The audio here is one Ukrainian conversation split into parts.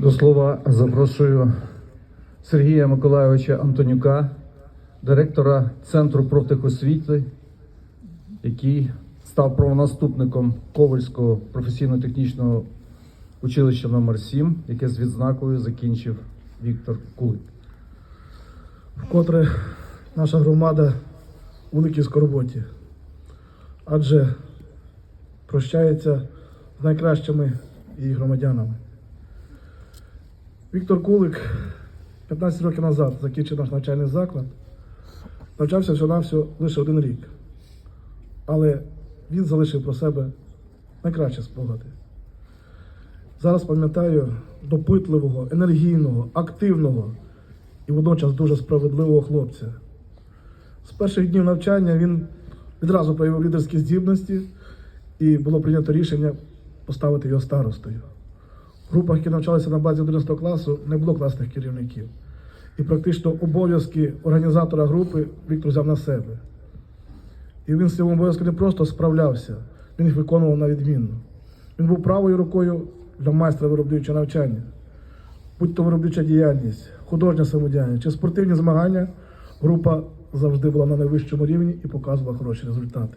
До слова запрошую Сергія Миколайовича Антонюка, директора Центру профтехосвіти, який став правонаступником Ковальського професійно-технічного училища номер 7 яке з відзнакою закінчив Віктор Кулик. Вкотре наша громада у великій скорботі, адже прощається з найкращими її громадянами. Віктор Кулик 15 років назад закінчив наш навчальний заклад, навчався всього-навсього лише один рік. Але він залишив про себе найкращі спогади. Зараз пам'ятаю допитливого, енергійного, активного і водночас дуже справедливого хлопця. З перших днів навчання він відразу проявив лідерські здібності і було прийнято рішення поставити його старостою. Групах, які навчалися на базі 11 класу, не було класних керівників. І практично обов'язки організатора групи Віктор взяв на себе. І він з цим обов'язком не просто справлявся, він їх виконував на відмінно. Він був правою рукою для майстра виробничого навчання будь то виробнича діяльність, художня самодіяльність чи спортивні змагання, група завжди була на найвищому рівні і показувала хороші результати.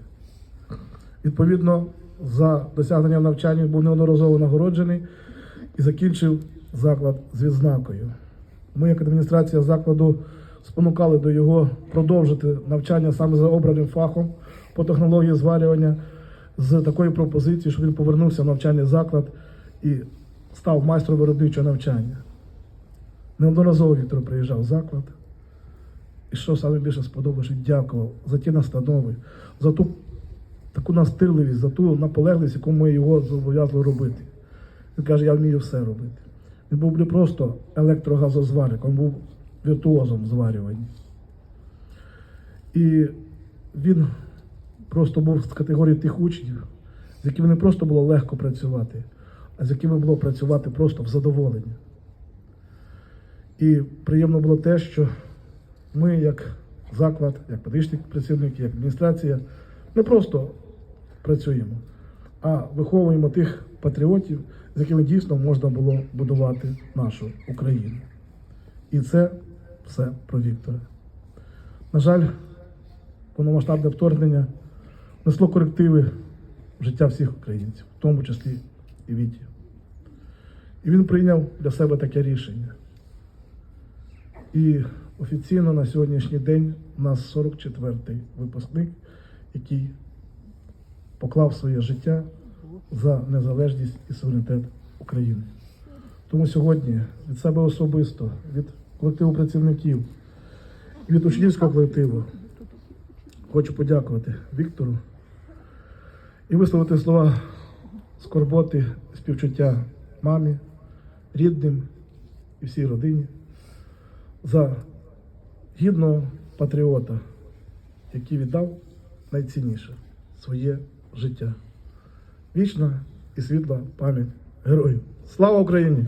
Відповідно, за досягнення навчання був неодноразово нагороджений і закінчив заклад з відзнакою. Ми, як адміністрація закладу, спонукали до його продовжити навчання саме за обраним фахом по технології зварювання з такою пропозицією, щоб він повернувся в навчальний заклад і став майстром виробничого навчання. Неодноразово Віктор приїжджав в заклад. І що саме більше сподобалося, дякував за ті настанови, за ту таку настирливість, за ту наполегливість, яку ми його зобов'язали робити. Він каже, я вмію все робити. Він був не просто електрогазозварником, він був віртуозом зварювання. І він просто був з категорії тих учнів, з якими не просто було легко працювати, а з якими було працювати просто в задоволення. І приємно було те, що ми, як заклад, як педагогічні працівники, як адміністрація, не просто працюємо, а виховуємо тих патріотів, з якими дійсно можна було будувати нашу Україну. І це все про Віктора. На жаль, повномасштабне вторгнення несло корективи в життя всіх українців, в тому числі і Віті. І він прийняв для себе таке рішення. І офіційно на сьогоднішній день у нас 44-й випускник, який поклав своє життя за незалежність і суверенітет України. Тому сьогодні від себе особисто, від колективу працівників від учнівського колективу хочу подякувати Віктору і висловити слова скорботи, співчуття мамі, рідним і всій родині за гідного патріота, який віддав найцінніше своє життя. Вічна і світла пам'ять героїв. Слава Україні!